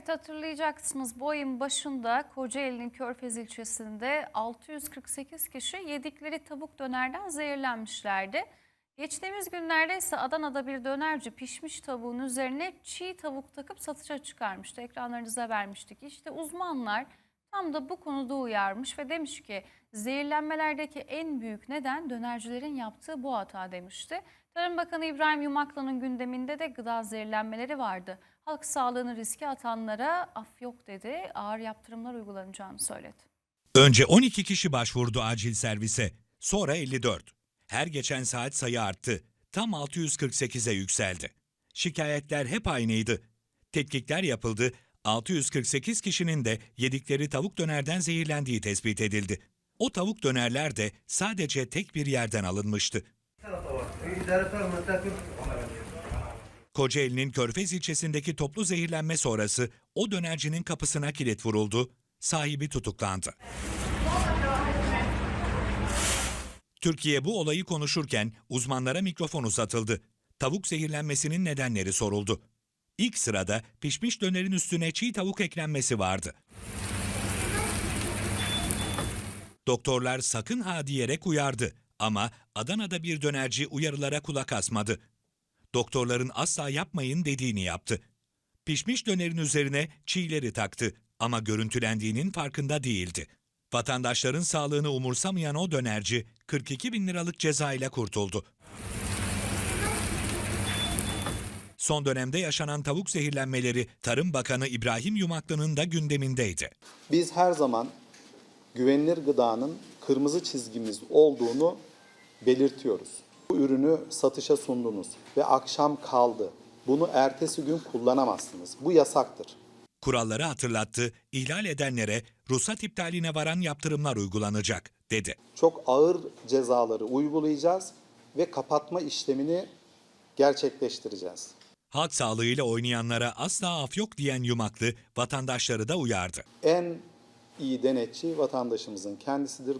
Evet hatırlayacaksınız bu ayın başında Kocaeli'nin Körfez ilçesinde 648 kişi yedikleri tavuk dönerden zehirlenmişlerdi. Geçtiğimiz günlerde ise Adana'da bir dönerci pişmiş tavuğun üzerine çiğ tavuk takıp satışa çıkarmıştı. Ekranlarınıza vermiştik. İşte uzmanlar tam da bu konuda uyarmış ve demiş ki zehirlenmelerdeki en büyük neden dönercilerin yaptığı bu hata demişti. Tarım Bakanı İbrahim Yumaklı'nın gündeminde de gıda zehirlenmeleri vardı. Halk sağlığını riske atanlara af yok dedi. Ağır yaptırımlar uygulanacağını söyledi. Önce 12 kişi başvurdu acil servise, sonra 54. Her geçen saat sayı arttı. Tam 648'e yükseldi. Şikayetler hep aynıydı. Tetkikler yapıldı. 648 kişinin de yedikleri tavuk dönerden zehirlendiği tespit edildi. O tavuk dönerler de sadece tek bir yerden alınmıştı. Kocaeli'nin Körfez ilçesindeki toplu zehirlenme sonrası o dönercinin kapısına kilit vuruldu. Sahibi tutuklandı. Türkiye bu olayı konuşurken uzmanlara mikrofon uzatıldı. Tavuk zehirlenmesinin nedenleri soruldu. İlk sırada pişmiş dönerin üstüne çiğ tavuk eklenmesi vardı. Doktorlar sakın ha diyerek uyardı ama Adana'da bir dönerci uyarılara kulak asmadı. Doktorların asla yapmayın dediğini yaptı. Pişmiş dönerin üzerine çiğleri taktı ama görüntülendiğinin farkında değildi. Vatandaşların sağlığını umursamayan o dönerci 42 bin liralık ceza ile kurtuldu. Son dönemde yaşanan tavuk zehirlenmeleri Tarım Bakanı İbrahim Yumaklı'nın da gündemindeydi. Biz her zaman güvenilir gıdanın kırmızı çizgimiz olduğunu belirtiyoruz. Bu ürünü satışa sundunuz ve akşam kaldı. Bunu ertesi gün kullanamazsınız. Bu yasaktır. Kuralları hatırlattı, ihlal edenlere ruhsat iptaline varan yaptırımlar uygulanacak, dedi. Çok ağır cezaları uygulayacağız ve kapatma işlemini gerçekleştireceğiz. Halk sağlığıyla oynayanlara asla af yok diyen Yumaklı vatandaşları da uyardı. En iyi denetçi vatandaşımızın kendisidir.